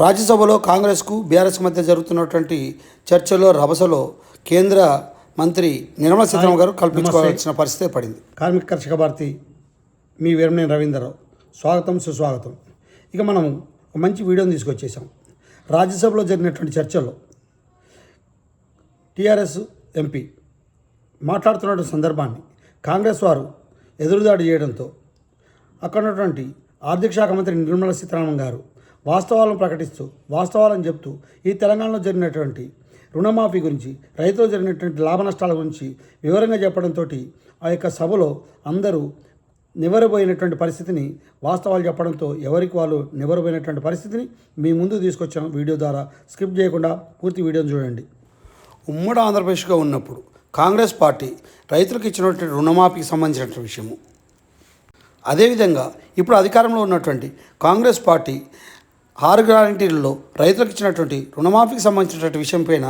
రాజ్యసభలో కాంగ్రెస్కు బీఆర్ఎస్ మధ్య జరుగుతున్నటువంటి చర్చలో రభసలో కేంద్ర మంత్రి నిర్మలా సీతారామన్ గారు కల్పించుకోవాల్సిన పరిస్థితి పడింది. కార్మిక కర్షక భారతి మీ వీరమనేని రవీంద్రరావు స్వాగతం సుస్వాగతం. ఇక మనం ఒక మంచి వీడియోని తీసుకొచ్చేసాం. రాజ్యసభలో జరిగినటువంటి చర్చల్లో టీఆర్ఎస్ ఎంపీ మాట్లాడుతున్న సందర్భాన్ని కాంగ్రెస్ వారు ఎదురుదాడి చేయడంతో అక్కడ ఉన్నటువంటి ఆర్థిక శాఖ మంత్రి నిర్మలా సీతారామన్ గారు వాస్తవాలను ప్రకటిస్తూ వాస్తవాలను చెప్తూ ఈ తెలంగాణలో జరిగినటువంటి రుణమాఫీ గురించి రైతులు జరిగినటువంటి లాభ నష్టాల గురించి వివరంగా చెప్పడంతో ఆ యొక్క సభలో అందరూ నివరబోయినటువంటి పరిస్థితిని వాస్తవాలు చెప్పడంతో ఎవరికి వాళ్ళు నివరబోయినటువంటి పరిస్థితిని మీ ముందు తీసుకొచ్చాం వీడియో ద్వారా. స్కిప్ చేయకుండా పూర్తి వీడియోని చూడండి. ఉమ్మడి ఆంధ్రప్రదేశ్గా ఉన్నప్పుడు కాంగ్రెస్ పార్టీ రైతులకు ఇచ్చినటువంటి రుణమాఫీకి సంబంధించినటువంటి విషయము. అదేవిధంగా ఇప్పుడు అధికారంలో ఉన్నటువంటి కాంగ్రెస్ పార్టీ ఆరు గ్యారంటీలలో రైతులకు ఇచ్చినటువంటి రుణమాఫీకి సంబంధించినటువంటి విషయంపైన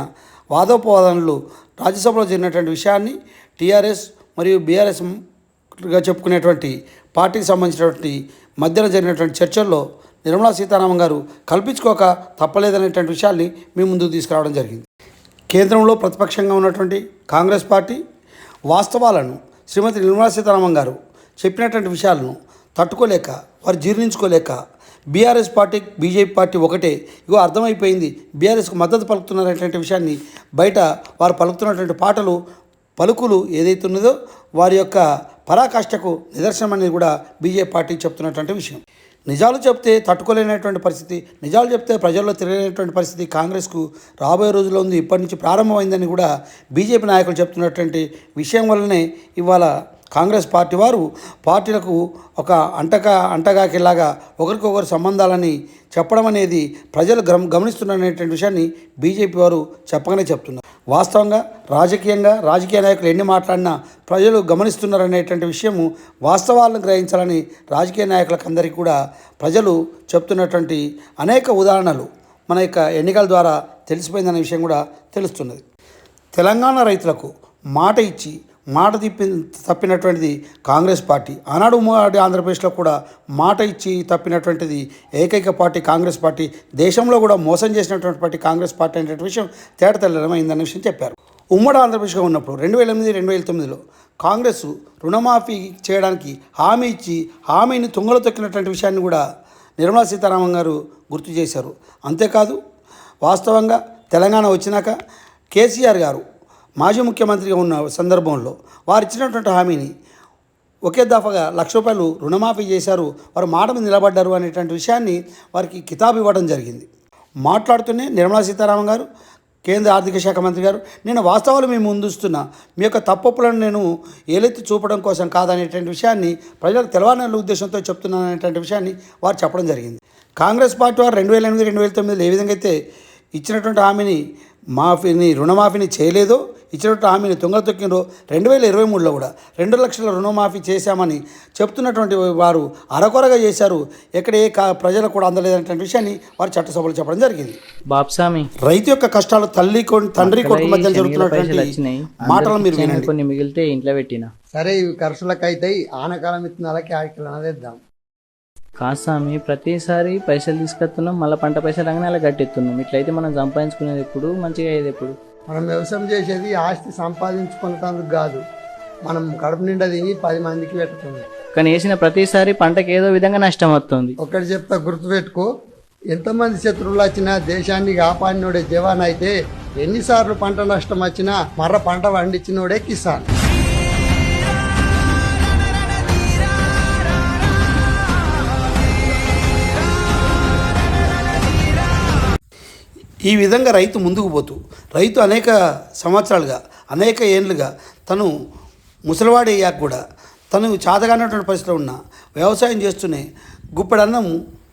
వాదోపవాదనలు రాజ్యసభలో జరిగినటువంటి విషయాన్ని టీఆర్ఎస్ మరియు బీఆర్ఎస్గా చెప్పుకునేటువంటి పార్టీకి సంబంధించినటువంటి మధ్యన జరిగినటువంటి చర్చల్లో నిర్మలా సీతారామన్ గారు కల్పించుకోక తప్పలేదనేటువంటి విషయాన్ని మీ ముందుకు తీసుకురావడం జరిగింది. కేంద్రంలో ప్రతిపక్షంగా ఉన్నటువంటి కాంగ్రెస్ పార్టీ వాస్తవాలను శ్రీమతి నిర్మలా సీతారామన్ గారు చెప్పినటువంటి విషయాలను తట్టుకోలేక వారు జీర్ణించుకోలేక బీఆర్ఎస్ పార్టీ బీజేపీ పార్టీ ఒకటే. ఇగో అర్థమైపోయింది. బీఆర్ఎస్కు మద్దతు పలుకుతున్నటువంటి విషయాన్ని బయట వారు పలుకుతున్నటువంటి పాటలు పలుకులు ఏదైతే ఉన్నదో వారి యొక్క పరాకాష్ఠకు నిదర్శనం అనేది కూడా బీజేపీ పార్టీ చెప్తున్నటువంటి విషయం. నిజాలు చెప్తే తట్టుకోలేనటువంటి పరిస్థితి నిజాలు చెప్తే ప్రజల్లో తిరగలేనటువంటి పరిస్థితి కాంగ్రెస్కు రాబోయే రోజుల్లో ఉంది. ఇప్పటి నుంచి ప్రారంభమైందని కూడా బీజేపీ నాయకులు చెప్తున్నటువంటి విషయం వల్లనే ఇవాళ కాంగ్రెస్ పార్టీ వారు పార్టీలకు ఒక అంటగా అంటగాకిలాగా ఒకరికొకరు సంబంధాలని చెప్పడం అనేది ప్రజలు గమ గమనిస్తున్నారనేటువంటి విషయాన్ని బీజేపీ వారు చెప్పగానే చెప్తున్నారు. వాస్తవంగా రాజకీయంగా రాజకీయ నాయకులు ఎన్ని మాట్లాడినా ప్రజలు గమనిస్తున్నారనేటువంటి విషయము వాస్తవాలను గ్రహించాలని రాజకీయ నాయకులకు అందరికీ కూడా ప్రజలు చెప్తున్నటువంటి అనేక ఉదాహరణలు మన యొక్క ఎన్నికల ద్వారా తెలిసిపోయిందనే విషయం కూడా తెలుస్తున్నది. తెలంగాణ రైతులకు మాట ఇచ్చి మాట తిప్పి తప్పినటువంటిది కాంగ్రెస్ పార్టీ. ఆనాడు ఉమ్మడి ఆంధ్రప్రదేశ్లో కూడా మాట ఇచ్చి తప్పినటువంటిది ఏకైక పార్టీ కాంగ్రెస్ పార్టీ. దేశంలో కూడా మోసం చేసినటువంటి పార్టీ కాంగ్రెస్ పార్టీ అనేటువంటి విషయం తేట విషయం చెప్పారు. ఉమ్మడి ఆంధ్రప్రదేశ్గా ఉన్నప్పుడు రెండు వేల ఎనిమిది రెండు వేల తొమ్మిదిలో కాంగ్రెస్ రుణమాఫీ చేయడానికి హామీ ఇచ్చి హామీని తుంగలో తొక్కినటువంటి విషయాన్ని కూడా నిర్మలా సీతారామన్ గారు గుర్తు చేశారు. అంతేకాదు వాస్తవంగా తెలంగాణ వచ్చినాక కేసీఆర్ గారు మాజీ ముఖ్యమంత్రిగా ఉన్న సందర్భంలో వారు ఇచ్చినటువంటి హామీని ఒకే దఫాగా లక్ష రూపాయలు రుణమాఫీ చేశారు వారు మాట మీద నిలబడ్డారు అనేటువంటి విషయాన్ని వారికి కితాబు ఇవ్వడం జరిగింది. మాట్లాడుతూనే నిర్మలా సీతారామన్ గారు కేంద్ర ఆర్థిక శాఖ మంత్రి గారు నేను వాస్తవాలు మేము ముందుస్తున్నా మీ యొక్క తప్పప్పులను నేను ఏలెత్తి చూపడం కోసం కాదనేటువంటి విషయాన్ని ప్రజలకు తెలవాలనే ఉద్దేశంతో చెప్తున్నాను అనేటువంటి విషయాన్ని వారు చెప్పడం జరిగింది. కాంగ్రెస్ పార్టీ వారు రెండు వేల ఎనిమిది రెండు వేల తొమ్మిదిలో ఏ విధంగా అయితే ఇచ్చినటువంటి హామీని మాఫీని రుణమాఫీని చేయలేదో ఇచ్చినటువంటి హామీని తుంగ తొక్కినరో రెండు వేల ఇరవై మూడులో కూడా. రెండు లక్షల రుణమాఫీ చేశామని చెప్తున్నటువంటి వారు అరకొరగా చేశారు. ఎక్కడ ఏ కా ప్రజలకు కూడా అందలేదనేటువంటి విషయాన్ని వారు చట్టసభలో చెప్పడం జరిగింది. బాప్సామి రైతు యొక్క కష్టాలు తల్లి తండ్రి కొడుకు మధ్య జరుగుతున్నటువంటి మాటలు మీరు వినండి. కొన్ని మిగిలితే ఇంట్లో పెట్టిన. సరే ఇవి ఖర్చులకు అవుతాయి ఆనకాలం విత్తనాలకి ఆడికలు అనేద్దాం. కాదు స్వామి ప్రతిసారి పైసలు తీసుకొస్తున్నాం మళ్ళీ పంట పైసలు రాగానే అలా కట్టెత్తున్నాం ఇట్లయితే మనం సంపాదించుకునేది ఎప్పుడు? మంచిగా అయ్యేది ఎప్పుడు? మనం వ్యవసాయం చేసేది ఆస్తి సంపాదించుకునేందుకు కాదు. మనం కడుపు నిండా తిని పది మందికి పెట్టుతుంది కానీ వేసిన ప్రతిసారి పంటకి ఏదో విధంగా నష్టం వస్తుంది. ఒకటి చెప్తా గుర్తుపెట్టుకో. ఎంతమంది శత్రువులు వచ్చినా దేశాన్ని కాపాడినోడే జవాన్ అయితే ఎన్నిసార్లు పంట నష్టం వచ్చినా మర్ర పంట పండించినోడే కిసాన్. ఈ విధంగా రైతు ముందుకు పోతూ రైతు అనేక సంవత్సరాలుగా అనేక ఏళ్ళుగా తను ముసలివాడి అయ్యాక కూడా తను చాతగానటువంటి పరిస్థితిలో ఉన్న వ్యవసాయం చేస్తూనే గుప్పెడన్నం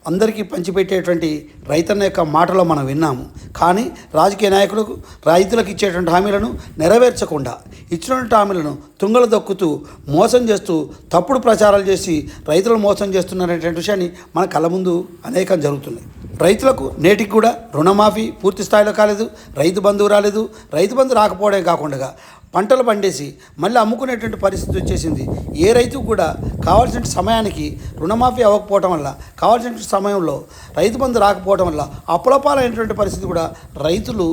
అందరికీ పంచిపెట్టేటువంటి రైతన్న యొక్క మాటలో మనం విన్నాము. కానీ రాజకీయ నాయకులకు రైతులకు ఇచ్చేటువంటి హామీలను నెరవేర్చకుండా ఇచ్చినటువంటి హామీలను తుంగలు దొక్కుతూ మోసం చేస్తూ తప్పుడు ప్రచారాలు చేసి రైతులను మోసం చేస్తున్నారనేటువంటి విషయాన్ని మన కళ్ళ ముందు అనేకం జరుగుతున్నాయి. రైతులకు నేటికి కూడా రుణమాఫీ పూర్తి స్థాయిలో కాలేదు రైతు బంధువు రాలేదు. రైతు బంధు రాకపోవడమే కాకుండా పంటలు పండేసి మళ్ళీ అమ్ముకునేటువంటి పరిస్థితి వచ్చేసింది. ఏ రైతు కూడా కావాల్సిన సమయానికి రుణమాఫీ అవ్వకపోవటం వల్ల కావాల్సిన సమయంలో రైతు బంధు రాకపోవడం వల్ల అప్పులపాలైనటువంటి పరిస్థితి కూడా రైతులు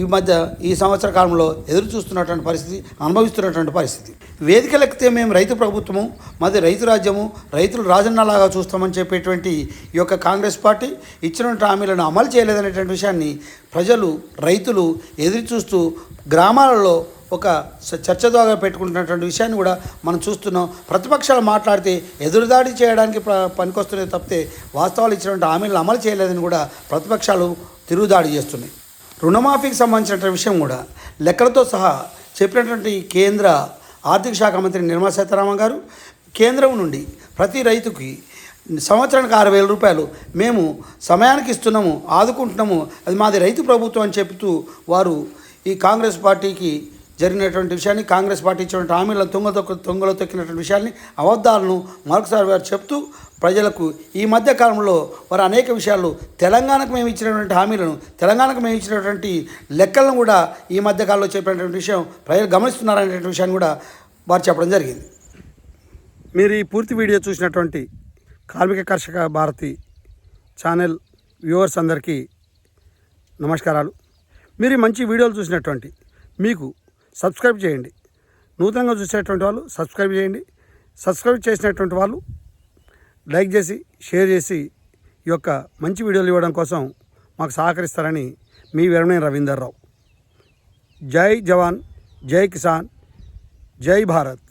ఈ మధ్య ఈ సంవత్సర కాలంలో ఎదురు చూస్తున్నటువంటి పరిస్థితి అనుభవిస్తున్నటువంటి పరిస్థితి. వేదికలు ఎక్కితే మేము రైతు ప్రభుత్వము మాది రైతు రాజ్యము రైతులు రాజన్నలాగా చూస్తామని చెప్పేటువంటి ఈ యొక్క కాంగ్రెస్ పార్టీ ఇచ్చిన హామీలను అమలు చేయలేదనేటువంటి విషయాన్ని ప్రజలు రైతులు ఎదురు చూస్తూ గ్రామాలలో ఒక చర్చ ద్వారా పెట్టుకుంటున్నటువంటి విషయాన్ని కూడా మనం చూస్తున్నాం. ప్రతిపక్షాలు మాట్లాడితే ఎదురుదాడి చేయడానికి పనికొస్తున్నాయి తప్పితే వాస్తవాలు ఇచ్చినటువంటి హామీలను అమలు చేయలేదని కూడా ప్రతిపక్షాలు తిరుగుదాడి చేస్తున్నాయి. రుణమాఫీకి సంబంధించినటువంటి విషయం కూడా లెక్కలతో సహా చెప్పినటువంటి కేంద్ర ఆర్థిక శాఖ మంత్రి నిర్మలా సీతారామన్ గారు కేంద్రం నుండి ప్రతి రైతుకి సంవత్సరానికి ఆరు వేల రూపాయలు మేము సమయానికి ఇస్తున్నాము ఆదుకుంటున్నాము అది మాది రైతు ప్రభుత్వం అని చెబుతూ వారు ఈ కాంగ్రెస్ పార్టీకి జరిగినటువంటి విషయాన్ని కాంగ్రెస్ పార్టీ ఇచ్చినటువంటి హామీలను తుంగ తొంగలో తొక్కినటువంటి విషయాన్ని అబద్ధాలను మరొకసారి వారు చెప్తూ ప్రజలకు ఈ మధ్య కాలంలో వారు అనేక విషయాలు తెలంగాణకు మేము ఇచ్చినటువంటి హామీలను తెలంగాణకు మేము ఇచ్చినటువంటి లెక్కలను కూడా ఈ మధ్య కాలంలో చెప్పినటువంటి విషయం ప్రజలు గమనిస్తున్నారనేటువంటి విషయాన్ని కూడా వారు చెప్పడం జరిగింది. మీరు ఈ పూర్తి వీడియో చూసినటువంటి కార్మిక కర్షక భారతి ఛానల్ వ్యూవర్స్ అందరికీ నమస్కారాలు. మీరు మంచి వీడియోలు చూసినటువంటి మీకు సబ్స్క్రైబ్ చేయండి. నూతనంగా చూసేటువంటి వాళ్ళు సబ్స్క్రైబ్ చేయండి. సబ్స్క్రైబ్ చేసినటువంటి వాళ్ళు లైక్ చేసి షేర్ చేసి ఈ యొక్క మంచి వీడియోలు ఇవ్వడం కోసం మాకు సహకరిస్తారని మీ వీరమణి రవీందర్ రావు. జై జవాన్ జై కిసాన్ జై భారత్.